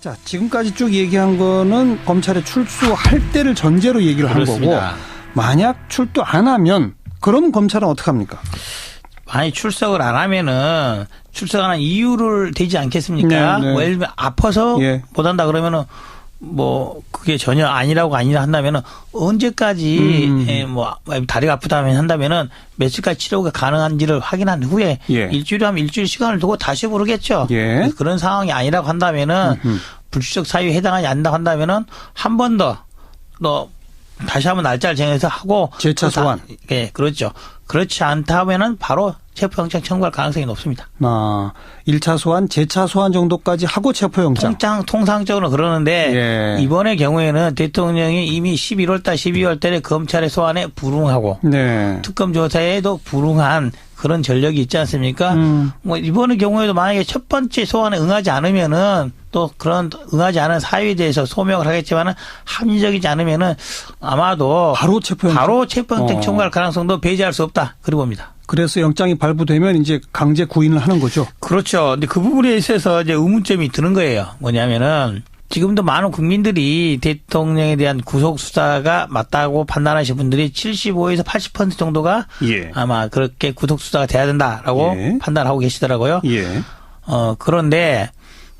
자, 지금까지 쭉 얘기한 거는 검찰에 출두할 때를 전제로 얘기를 한 거고 그렇습니다. 만약 출두 안 하면 그럼 검찰은 어떻게 합니까? 만약 출석을 안 하면은 출석하는 이유를 되지 않겠습니까? 네, 네. 뭐 예를 들면 아파서 예. 못 한다 그러면은 뭐 그게 전혀 아니라고 아니라 한다면은 언제까지 음. 예, 뭐 다리가 아프다면 한다면은 며칠까지 치료가 가능한지를 확인한 후에 예. 일주일에 하면 일주일 시간을 두고 다시 부르겠죠. 예. 그런 상황이 아니라고 한다면은 음흠. 불출석 사유에 해당하지 않는다고 한다면은 한 번 더 너 다시 한번 날짜를 정해서 하고 재차 그 다- 소환. 예, 그렇죠. 그렇지 않다 하면은 바로 체포영장 청구할 가능성이 높습니다. 아, 1차 소환, 재차 소환 정도까지 하고 체포영장. 통장 통상적으로 그러는데 예. 이번의 경우에는 대통령이 이미 11월 달 12월 달에 검찰의 소환에 불응하고 네. 특검 조사에도 불응한 그런 전력이 있지 않습니까? 음. 뭐 이번의 경우에도 만약에 첫 번째 소환에 응하지 않으면은 또 그런 응하지 않은 사유에 대해서 소명을 하겠지만은 합리적이지 않으면은 아마도 바로 체포영장. 바로 체포영장 어. 청구할 가능성도 배제할 수 없다. 그리 봅니다. 그래서 영장이 발부되면 이제 강제 구인을 하는 거죠. 그렇죠. 근데 그 부분에 있어서 이제 의문점이 드는 거예요. 뭐냐면은 지금도 많은 국민들이 대통령에 대한 구속 수사가 맞다고 판단하시는 분들이 75에서 80% 정도가 예. 아마 그렇게 구속 수사가 돼야 된다라고 예. 판단하고 계시더라고요. 예. 어 그런데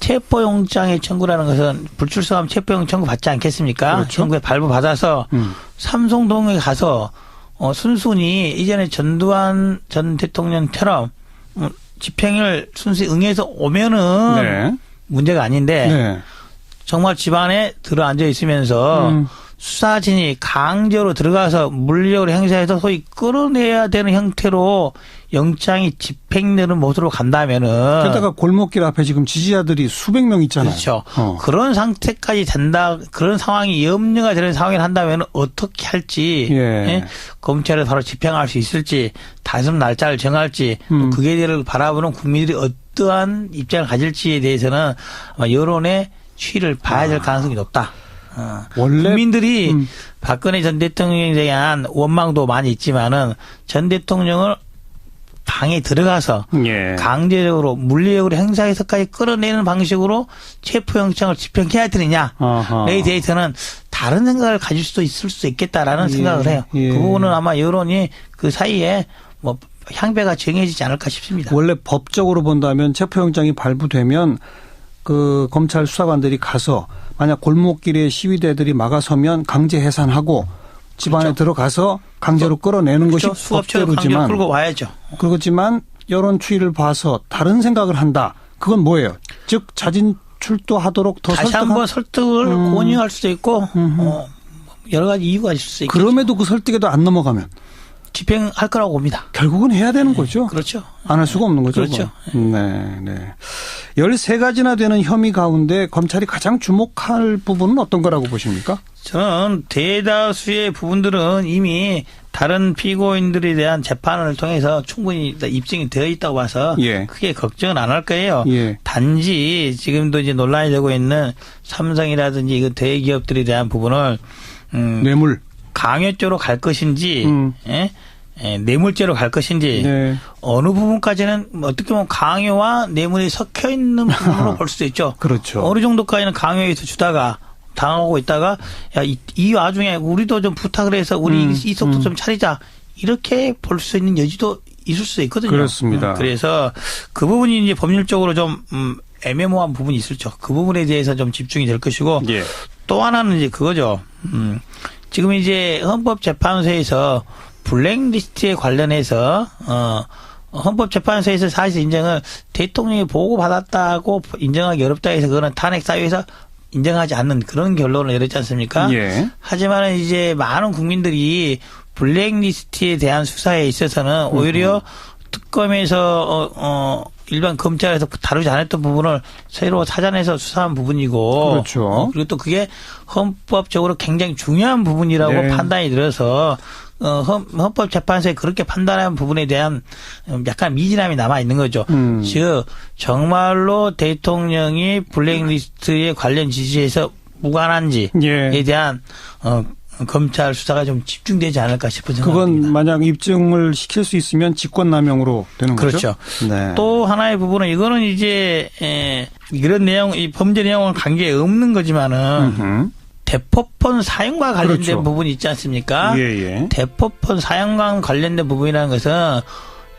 체포영장의 청구라는 것은 불출석하면 체포영장 청구 받지 않겠습니까? 그렇죠. 청구에 발부 받아서 음. 삼성동에 가서 어, 순순히 이전에 전두환 전 대통령처럼 음, 집행을 순수히 응해서 오면은 네. 문제가 아닌데 네. 정말 집안에 들어앉아 있으면서 음. 수사진이 강제로 들어가서 물력을 행사해서 소위 끌어내야 되는 형태로 영장이 집행되는 모습으로 간다면은 게다가 골목길 앞에 지금 지지자들이 수백 명 있잖아요. 그렇죠. 어. 그런 상태까지 된다, 그런 상황이 염려가 되는 상황을 한다면 어떻게 할지, 예. 예? 검찰에 바로 집행할 수 있을지, 다음 날짜를 정할지, 또 음. 그에 대해서 바라보는 국민들이 어떠한 입장을 가질지에 대해서는 아마 여론의 취를 봐야 될 가능성이 높다. 어. 원래 국민들이 음. 박근혜 전 대통령에 대한 원망도 많이 있지만은 전 대통령을 방에 들어가서 예. 강제적으로 물리력으로 행사해서까지 끌어내는 방식으로 체포영장을 집행해야 되느냐에 아하. 대해서는 다른 생각을 가질 수도 있을 수 있겠다라는 예, 생각을 해요. 예. 그 부분은 아마 여론이 그 사이에 뭐 향배가 정해지지 않을까 싶습니다. 원래 법적으로 본다면 체포영장이 발부되면 그 검찰 수사관들이 가서 만약 골목길에 시위대들이 막아서면 강제 해산하고 집 안에 그렇죠. 들어가서 강제로 끌어내는 그렇죠. 것이 법대로지만 끌고 와야죠. 그렇지만 여론 추이를 봐서 다른 생각을 한다. 그건 뭐예요? 즉 자진 출두하도록 더 다시 설득한 한번 설득을 음. 권유할 수도 있고 어, 여러 가지 이유가 있을 수 있고 그럼에도 그 설득에도 안 넘어가면 집행할 거라고 봅니다. 결국은 해야 되는 거죠. 그렇죠. 안 할 수가 없는 거죠. 그렇죠. 그건. 네, 네. 13가지나 되는 혐의 가운데 검찰이 가장 주목할 부분은 어떤 거라고 보십니까? 저는 대다수의 부분들은 이미 다른 피고인들에 대한 재판을 통해서 충분히 다 입증이 되어 있다고 봐서 예. 크게 걱정은 안 할 거예요. 예. 단지 지금도 이제 논란이 되고 있는 삼성이라든지 이거 대기업들에 대한 부분을 음, 뇌물. 강요 쪽으로 갈 것인지 음. 예? 예, 뇌물죄로 갈 것인지 네. 어느 부분까지는 어떻게 보면 강요와 뇌물이 섞여 있는 부분으로 볼 수도 있죠. 그렇죠. 어느 정도까지는 강요해서 주다가 당하고 있다가 야, 이, 이 와중에 우리도 좀 부탁을 해서 우리 음, 이 속도 음. 좀 차리자. 이렇게 볼 수 있는 여지도 있을 수 있거든요. 그렇습니다. 음, 그래서 그 부분이 이제 법률적으로 좀 음, 애매모호한 부분이 있을죠. 그 부분에 대해서 좀 집중이 될 것이고 예. 또 하나는 이제 그거죠. 음, 지금 이제 헌법재판소에서 블랙리스트에 관련해서 어 헌법재판소에서 사실 인정을 대통령이 보고 받았다고 인정하기 어렵다 해서 그거는 탄핵 사유에서 인정하지 않는 그런 결론을 내렸지 않습니까? 예. 하지만 이제 많은 국민들이 블랙리스트에 대한 수사에 있어서는 오히려 특검에서 어, 어 일반 검찰에서 다루지 않았던 부분을 새로 찾아내서 수사한 부분이고 그렇죠. 어, 그리고 또 그게 헌법적으로 굉장히 중요한 부분이라고 네. 판단이 들어서 어, 헌- 헌법재판소에 그렇게 판단한 부분에 대한 음, 약간 미진함이 남아 있는 거죠. 음. 즉 정말로 대통령이 블랙리스트에 관련 지시에서 무관한지에 예. 대한 어, 검찰 수사가 좀 집중되지 않을까 싶은 생각입니다. 그건 만약 입증을 시킬 수 있으면 직권남용으로 되는 거죠. 그렇죠. 네. 또 하나의 부분은 이거는 이제 에, 이런 내용, 이 범죄 내용은 관계 없는 거지만은 음흠. 대포폰 사용과 관련된 그렇죠. 부분이 있지 않습니까? 예, 예. 대포폰 사용과 관련된 부분이라는 것은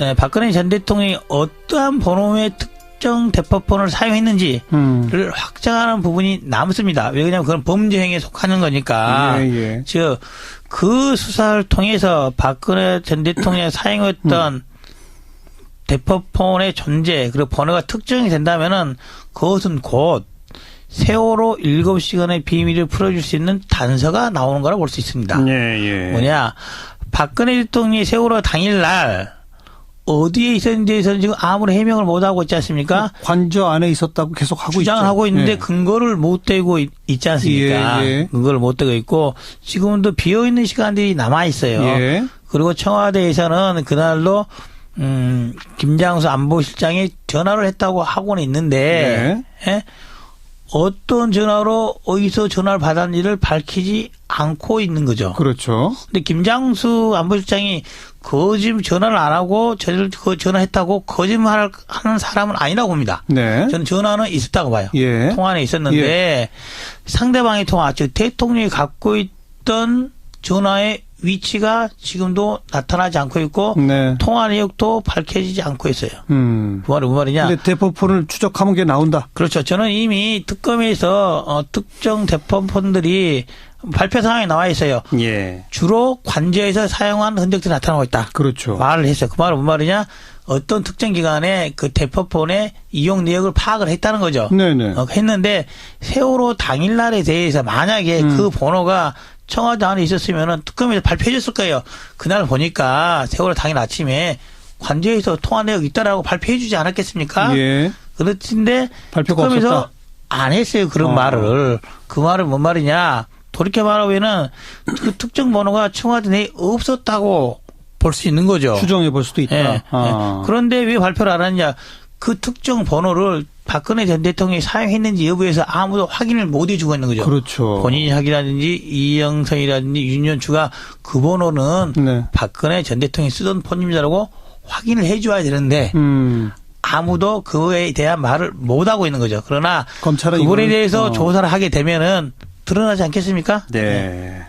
에, 박근혜 전 대통령이 어떠한 번호의 특 정 대포폰을 사용했는지를 음. 확정하는 부분이 남습니다. 왜냐하면 그건 범죄 행위에 속하는 거니까. 예, 예. 즉, 그 수사를 통해서 박근혜 전 대통령이 사용했던 음. 대포폰의 존재, 그리고 번호가 특정이 된다면은 그것은 곧 세월호 7시간의 비밀을 풀어줄 수 있는 단서가 나오는 거라 볼 수 있습니다. 예, 예. 뭐냐, 박근혜 대통령이 세월호 당일날 어디에 있었는지에서는 지금 아무런 해명을 못 하고 있지 않습니까? 관저 안에 있었다고 계속 하고 주장을 있죠. 하고 있는데 예. 근거를 못 대고 있, 지 않습니까? 예, 예. 근거를 못 대고 있고 지금도 비어 있는 시간들이 남아 있어요. 예. 그리고 청와대에서는 그날로 음, 김장수 안보실장이 전화를 했다고 하고는 있는데 예? 어떤 전화로 어디서 전화를 받았는지를 밝히지 않고 있는 거죠. 그렇죠. 근데 김장수 안보실장이 거짓 전화를 안 하고 저를 그 전화했다고 거짓말을 하는 사람은 아니라고 봅니다. 네. 저는 전화는 있었다고 봐요. 예. 통화는 있었는데 상대방의 통화, 즉 대통령이 갖고 있던 전화의 위치가 지금도 나타나지 않고 있고 네. 통화 내역도 밝혀지지 않고 있어요. 음. 그 말은 무슨 말이냐? 근데 대포폰을 추적하면 게 나온다. 그렇죠. 저는 이미 특검에서 어, 특정 대법원들이 발표 상황에 나와 있어요. 예. 주로 관저에서 사용한 흔적들이 나타나고 있다. 그렇죠. 말을 했어요. 그 말은 무슨 말이냐? 어떤 특정 기간에 그 대포폰의 이용 내역을 파악을 했다는 거죠. 네네. 어, 했는데 세월호 당일날에 대해서 만약에 음. 그 번호가 청와대 안에 있었으면은 특검에서 발표해 줬을 거예요. 그날 보니까 세월호 당일 아침에 관저에서 통화 내역 있다라고 발표해 주지 않았겠습니까? 예. 그렇는데 발표가 특검에서 없었다. 안 했어요. 그런 어. 말을. 그 말은 뭔 말이냐? 돌이켜 말하면은 그 특정 번호가 청와대 내에 없었다고 볼 수 있는 거죠. 추정해 볼 수도 있다. 예, 아. 예. 그런데 왜 발표를 안 하느냐? 그 특정 번호를 박근혜 전 대통령이 사용했는지 여부에서 아무도 확인을 못 해주고 있는 거죠. 그렇죠. 본인이 하기라든지 이영선이라든지 윤현추가 그 번호는 네. 박근혜 전 대통령이 쓰던 폰입니다라고 확인을 해줘야 되는데 음. 아무도 그거에 대한 말을 못 하고 있는 거죠. 그러나 검찰은 그분에 대해서 어. 조사를 하게 되면은 드러나지 않겠습니까? 네.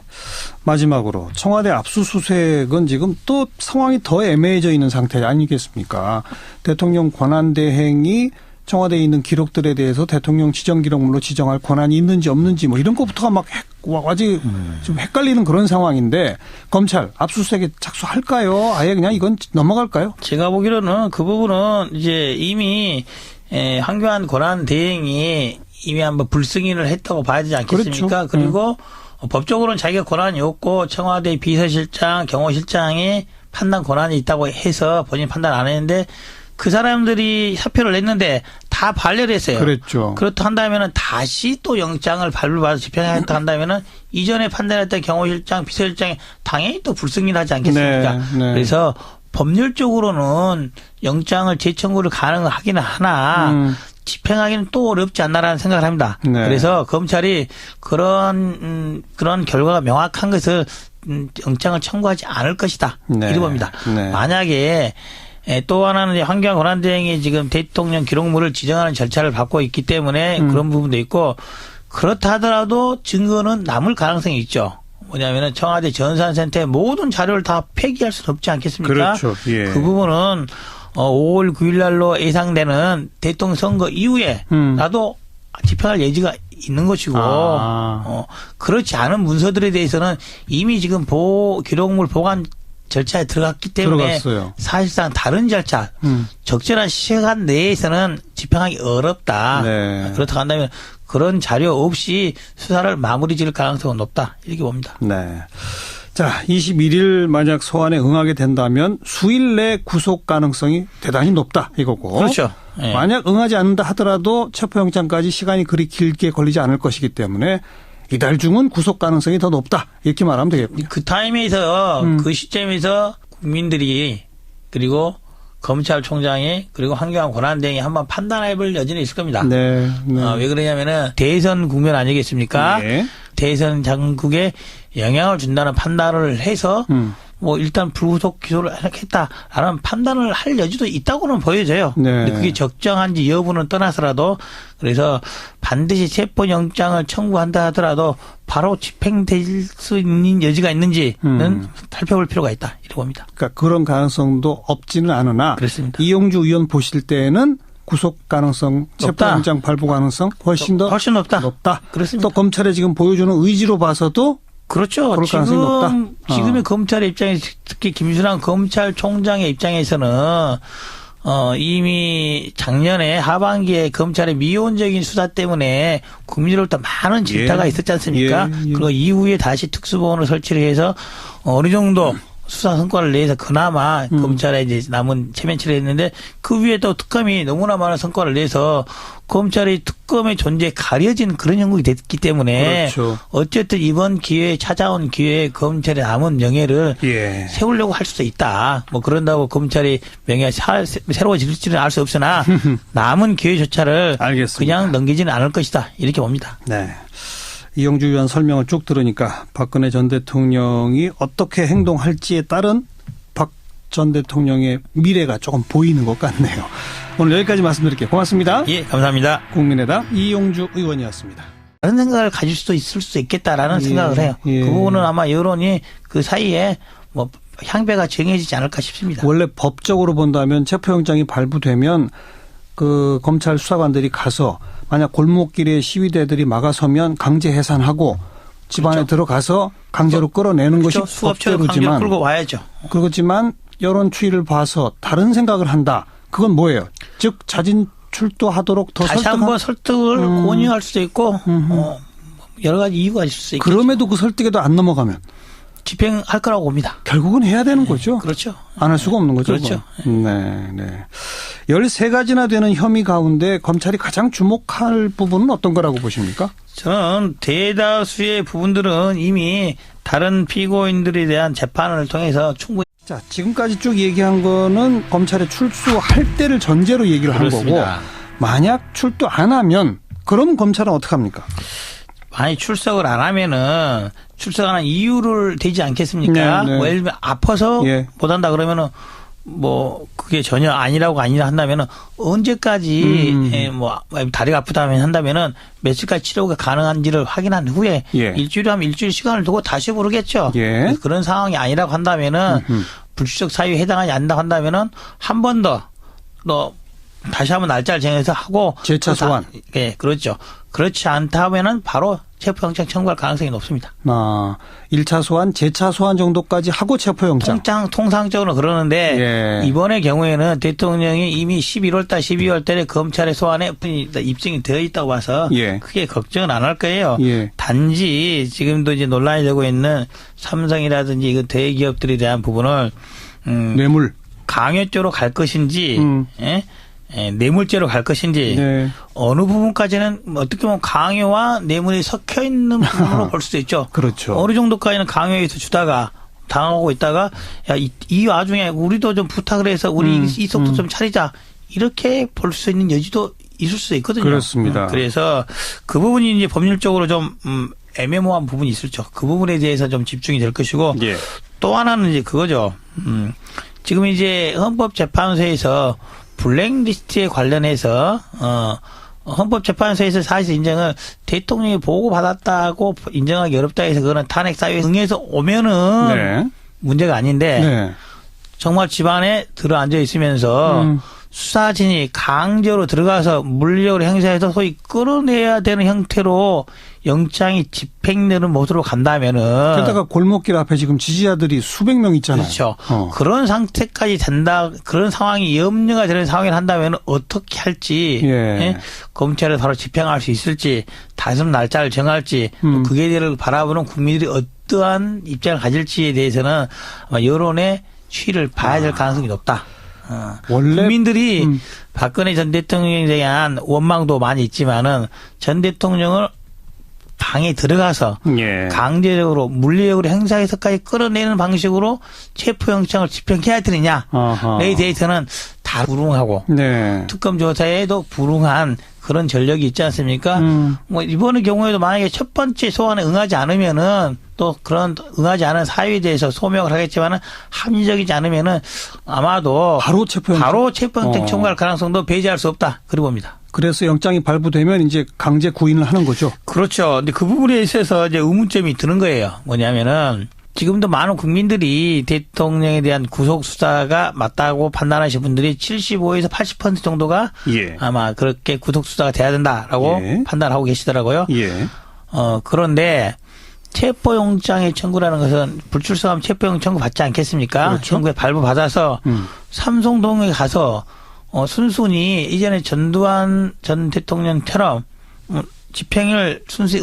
마지막으로 청와대 압수수색은 지금 또 상황이 더 애매해져 있는 상태 아니겠습니까? 대통령 권한 대행이 청와대에 있는 기록들에 대해서 대통령 지정 기록물로 지정할 권한이 있는지 없는지 뭐 이런 것부터가 막 헷, 와- 아직 좀 헷갈리는 그런 상황인데 검찰 압수수색에 착수할까요? 아예 그냥 이건 넘어갈까요? 제가 보기로는 그 부분은 이제 이미 에, 황교안 권한 대행이 이미 한번 불승인을 했다고 봐야 되지 않겠습니까? 그렇죠. 그리고 법적으로는 자기가 권한이 없고 청와대 비서실장, 경호실장이 판단 권한이 있다고 해서 본인 판단 안 했는데 그 사람들이 사표를 냈는데 다 반려를 했어요. 그랬죠. 그렇다 한다면은 다시 또 영장을 발부받아 집행하겠다 한다면은 이전에 판단했던 경호실장, 비서실장이 당연히 또 불승인하지 않겠습니까? 네, 네. 그래서 법률적으로는 영장을 재청구를 가능하기는 하나 음. 집행하기는 또 어렵지 않나라는 생각을 합니다. 네. 그래서 검찰이 그런 음, 그런 결과가 명확한 것을 음, 영장을 청구하지 않을 것이다. 네. 이렇게 봅니다. 네. 만약에 에, 또 하나는 이제 환경 권한대행이 지금 대통령 기록물을 지정하는 절차를 밟고 있기 때문에 음. 그런 부분도 있고 그렇다 하더라도 증거는 남을 가능성이 있죠. 뭐냐면은 청와대 전산센터의 모든 자료를 다 폐기할 수는 없지 않겠습니까? 그렇죠. 예. 그 부분은 어 5월 9일 날로 예상되는 대통령 선거 이후에 음. 나도 집행할 예지가 있는 것이고 아. 어 그렇지 않은 문서들에 대해서는 이미 지금 보호 기록물 보관 절차에 들어갔기 때문에 들어갔어요. 사실상 다른 절차 음. 적절한 시간 내에서는 집행하기 어렵다. 네. 그렇다고 한다면 그런 자료 없이 수사를 마무리 지을 가능성은 높다. 이렇게 봅니다. 네. 자, 21일 만약 소환에 응하게 된다면 수일 내 구속 가능성이 대단히 높다 이거고. 그렇죠. 예. 만약 응하지 않는다 하더라도 체포영장까지 시간이 그리 길게 걸리지 않을 것이기 때문에 이달 중은 구속 가능성이 더 높다 이렇게 말하면 되겠군요. 그 타임에서 음. 그 시점에서 국민들이 그리고 검찰총장이 그리고 황교안 권한대행이 한번 판단해볼 여지는 있을 겁니다. 네. 네. 어, 왜 그러냐면은 대선 국면 아니겠습니까? 예. 대선 장국에 영향을 준다는 판단을 해서 음. 뭐 일단 불구속 기소를 하겠다라는 판단을 할 여지도 있다고는 보여져요. 네. 근데 그게 적정한지 여부는 떠나서라도 그래서 반드시 체포영장을 청구한다 하더라도 바로 집행될 수 있는 여지가 있는지는 음. 살펴볼 필요가 있다 이렇게 봅니다. 그러니까 그런 가능성도 없지는 않으나 그렇습니다. 이용주 의원 보실 때는 구속 가능성. 체포영장 발부 가능성 훨씬 더 훨씬 높다. 높다. 그렇습니다. 또 검찰에 지금 보여주는 의지로 봐서도 그렇죠. 지금. 지금의 어. 검찰의 입장에 특히 김순환 검찰총장의 입장에서는 어 이미 작년에 하반기에 검찰의 미온적인 수사 때문에 국민으로부터 많은 질타가 예. 있었지 않습니까? 예, 예. 그 이후에 다시 특수본을 설치를 해서 어느 정도 수사 성과를 내서 그나마 음. 검찰에 이제 남은 체면치를 했는데 그 위에 또 특검이 너무나 많은 성과를 내서 검찰이 특검의 존재에 가려진 그런 형국이 됐기 때문에 그렇죠. 어쨌든 이번 기회에 찾아온 기회에 검찰의 남은 명예를 예. 세우려고 할 수도 있다. 뭐 그런다고 검찰이 명예가 사- 새로워질지는 알 수 없으나 남은 기회조차를 알겠습니다. 그냥 넘기지는 않을 것이다. 이렇게 봅니다. 네. 이용주 의원 설명을 쭉 들으니까 박근혜 전 대통령이 어떻게 행동할지에 따른 박 전 대통령의 미래가 조금 보이는 것 같네요. 오늘 여기까지 말씀드릴게요. 고맙습니다. 예, 감사합니다. 국민의당 이용주 의원이었습니다. 다른 생각을 가질 수도 있을 수 있겠다라는 예, 생각을 해요. 예. 그 부분은 아마 여론이 그 사이에 뭐 향배가 정해지지 않을까 싶습니다. 원래 법적으로 본다면 체포영장이 발부되면 그 검찰 수사관들이 가서 만약 골목길에 시위대들이 막아서면 강제 해산하고 집 안에 그렇죠. 들어가서 강제로 끌어내는 그렇죠. 것이 법대로지만 끌고 와야죠. 그렇지만 여론 추이를 봐서 다른 생각을 한다. 그건 뭐예요? 즉 자진 출두하도록 더 다시 설득한 한번 설득을 음. 권유할 수도 있고 어, 여러 가지 이유가 있을 수 있겠죠. 그럼에도 그 설득에도 안 넘어가면 집행할 거라고 봅니다. 결국은 해야 되는 거죠. 그렇죠. 안 할 수가 없는 거죠. 그렇죠. 그건. 네, 네. 13가지나 되는 혐의 가운데 검찰이 가장 주목할 부분은 어떤 거라고 보십니까? 저는 대다수의 부분들은 이미 다른 피고인들에 대한 재판을 통해서 충분히 자, 지금까지 쭉 얘기한 거는 검찰에 출두할 때를 전제로 얘기를 한 거고 그렇습니다. 만약 출두 안 하면 그럼 검찰은 어떻게 합니까? 많이 출석을 안 하면은 출석하는 이유를 되지 않겠습니까? 네, 네. 뭐 예를 들면 아파서 예. 못 한다 그러면은 뭐 그게 전혀 아니라고 아니라 한다면은 언제까지 음. 예, 뭐 다리가 아프다면 한다면은 며칠까지 치료가 가능한지를 확인한 후에 예. 일주일에 하면 일주일 시간을 두고 다시 부르겠죠. 예. 그런 상황이 아니라고 한다면은 음흠. 불출석 사유에 해당하지 않는다 한다면은 한 번 더 너 다시 한번 날짜를 정해서 하고 재차 그 다- 소환. 예, 그렇죠. 그렇지 않다 하면은 바로 체포영장 청구할 가능성이 높습니다. 아, 1차 소환, 재차 소환 정도까지 하고 체포영장. 통장 통상적으로 그러는데 예. 이번의 경우에는 대통령이 이미 11월 달 12월 달에 검찰에 소환에 입증이 되어 있다고 봐서 예. 크게 걱정은 안 할 거예요. 예. 단지 지금도 이제 논란이 되고 있는 삼성이라든지 이거 대기업들에 대한 부분을 음, 뇌물. 강요 쪽으로 갈 것인지 음. 예? 예, 뇌물죄로 갈 것인지 네. 어느 부분까지는 뭐 어떻게 보면 강요와 뇌물이 섞여 있는 부분으로 볼 수도 있죠. 그렇죠. 어느 정도까지는 강요해서 주다가 당하고 있다가 야, 이, 이 와중에 우리도 좀 부탁을 해서 우리 음, 이 속도 음. 좀 차리자. 이렇게 볼 수 있는 여지도 있을 수 있거든요. 그렇습니다. 음, 그래서 그 부분이 이제 법률적으로 좀 음, 애매모호한 부분이 있을죠. 그 부분에 대해서 좀 집중이 될 것이고 예. 또 하나는 이제 그거죠. 음, 지금 이제 헌법재판소에서 블랙리스트에 관련해서 어 헌법재판소에서 사실 인정을 대통령이 보고 받았다고 인정하기 어렵다 해서 그거는 탄핵 사유에 응해서 오면은 네. 문제가 아닌데 네. 정말 집안에 들어 앉아 있으면서 음. 수사진이 강제로 들어가서 물력을 행사해서 소위 끌어내야 되는 형태로 영장이 집행되는 모습으로 간다면은 게다가 골목길 앞에 지금 지지자들이 수백 명 있잖아요. 그렇죠. 어. 그런 상태까지 된다, 그런 상황이 염려가 되는 상황을 한다면 어떻게 할지, 예. 예? 검찰을 바로 집행할 수 있을지, 다음 날짜를 정할지, 또 음. 그에 대해서 바라보는 국민들이 어떠한 입장을 가질지에 대해서는 아마 여론의 추이를 봐야 될 가능성이 높다. 어. 원래 국민들이 음. 박근혜 전 대통령에 대한 원망도 많이 있지만은 전 대통령을 방에 들어가서 예. 강제적으로 물리력으로 행사해서까지 끌어내는 방식으로 체포영장을 집행해야 되느냐에 아하. 대해서는 다 불응하고 네. 특검 조사에도 불응한 그런 전력이 있지 않습니까? 음. 뭐 이번의 경우에도 만약에 첫 번째 소환에 응하지 않으면은 또 그런 응하지 않은 사유에 대해서 소명을 하겠지만은 합리적이지 않으면은 아마도 바로 체포영장. 바로 체포영장 어. 청구할 가능성도 배제할 수 없다. 그리 봅니다. 그래서 영장이 발부되면 이제 강제 구인을 하는 거죠. 그렇죠. 근데 그 부분에 있어서 이제 의문점이 드는 거예요. 뭐냐면은 지금도 많은 국민들이 대통령에 대한 구속 수사가 맞다고 판단하시는 분들이 75에서 80% 정도가 예. 아마 그렇게 구속 수사가 돼야 된다라고 예. 판단하고 계시더라고요. 예. 어 그런데 체포영장의 청구라는 것은 불출석하면 체포영장 청구 받지 않겠습니까? 그렇죠. 청구에 발부 받아서 음. 삼성동에 가서 어 순순히 이전에 전두환 전 대통령처럼 음, 집행을 순수히